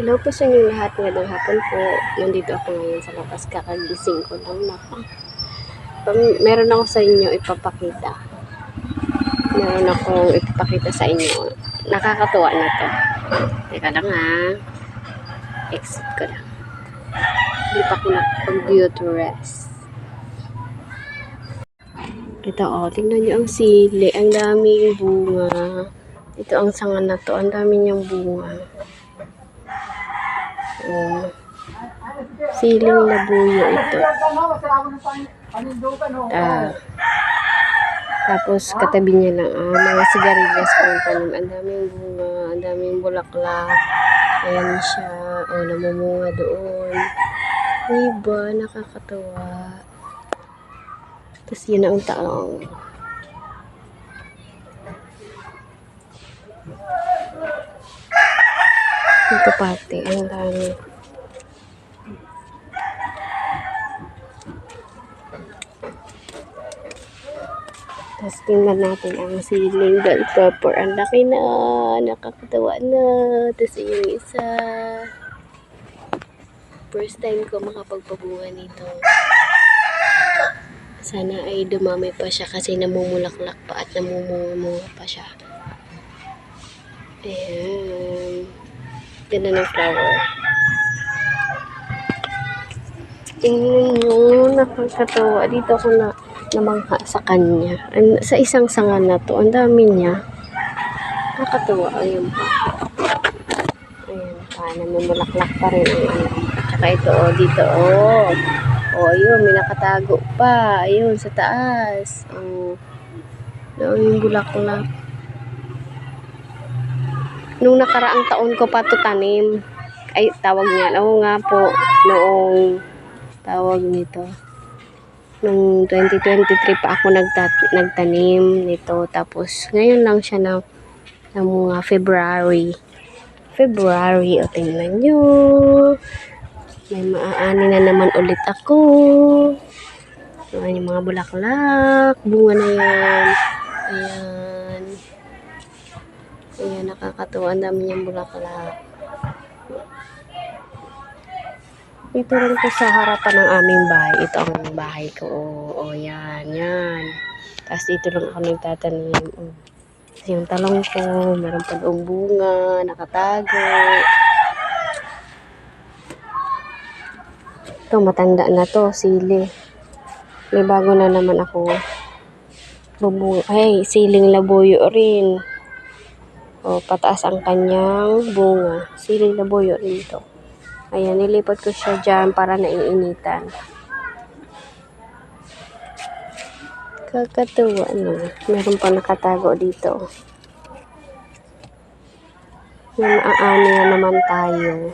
Hello po sa inyo lahat. Ngayong hapon po. Nandito ako ngayon sa labas. Kakagising ko lang na Pam- meron ako sa inyo ipapakita. Meron akong ipapakita sa inyo. Nakakatuwa na to. Teka lang ha. Exit ko lang. Hindi pa ako na-computer rest. Ito oh, tingnan niyo ang sili. Ang daming bunga. Ito ang sanga na to. Ang dami niyang bunga. Oh. Siling labuyo ito. Ah. Tapos katabi niya lang ah, mga sigarilyas pang tanim. Ang daming bunga, ang daming bulaklak. Ayan siya. O, oh, namumunga doon. Diba? Nakakatawa. Tapos yun ang taong. Ito pati. Ang dami. Tapos tingnan natin ang siling bell pepper. Ang laki na. Nakakatawa na. Tapos yung isa. First time ko makapagpabuhan nito. Sana ay dumami pa siya kasi namumulaklak pa at namumunga pa siya. Ayan. Ganda ng flower. Tingnan nyo, nakakatawa. Dito ako na namangha sa kanya. An- sa isang sanga na to, ang dami niya. Nakakatawa. Ayun pa. Ayan pa, namumulaklak pa rin ang ano. Tsaka ito, oh, dito, oh. Oh, ayun, may nakatago pa. Ayun, sa taas. Oh. Doon yung bulaklak. Nung nakaraang taon ko pa to tanim. Ay, tawag niya. Oo nga po. Noong tawag nito. Nung 2023 pa ako nagtat- nagtanim nito. Tapos, ngayon lang siya na, na mga February. February. O, tingnan nyo. May maaani na naman ulit ako. Ayan yung mga bulaklak. Bunga na yan. Ayan. Nakakatuwa. Ang dami niyang bulaklak. Ito rin ko sa harapan ng aming bahay. Ito ang bahay ko. O, oh, yan, yan. Tapos dito lang ako nagtatanim. Oh. Yung talong ko, meron pa doong bunga, nakatago. Ito, matanda na to, sili. May bago na naman ako. Bubu ay, siling labuyo rin. O, pataas ang kanyang bunga. Siling labuyo rin to. Ayan, nilipat ko siya dyan para naiinitan. Kakatuwa no. Meron pa nakatago dito. May maaani na naman tayo.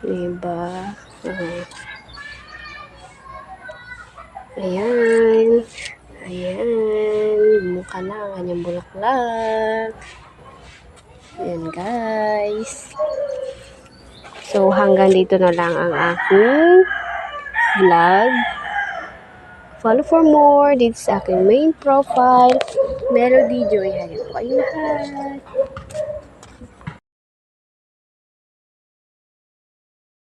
Diba? Uh, ayan. Ayan. Mukha na ang kanyang bulaklak. Ayan guys. So, hanggang dito na lang ang aking vlog. Follow for more dito sa aking main profile. Melody Joy. Hayop kayo lahat.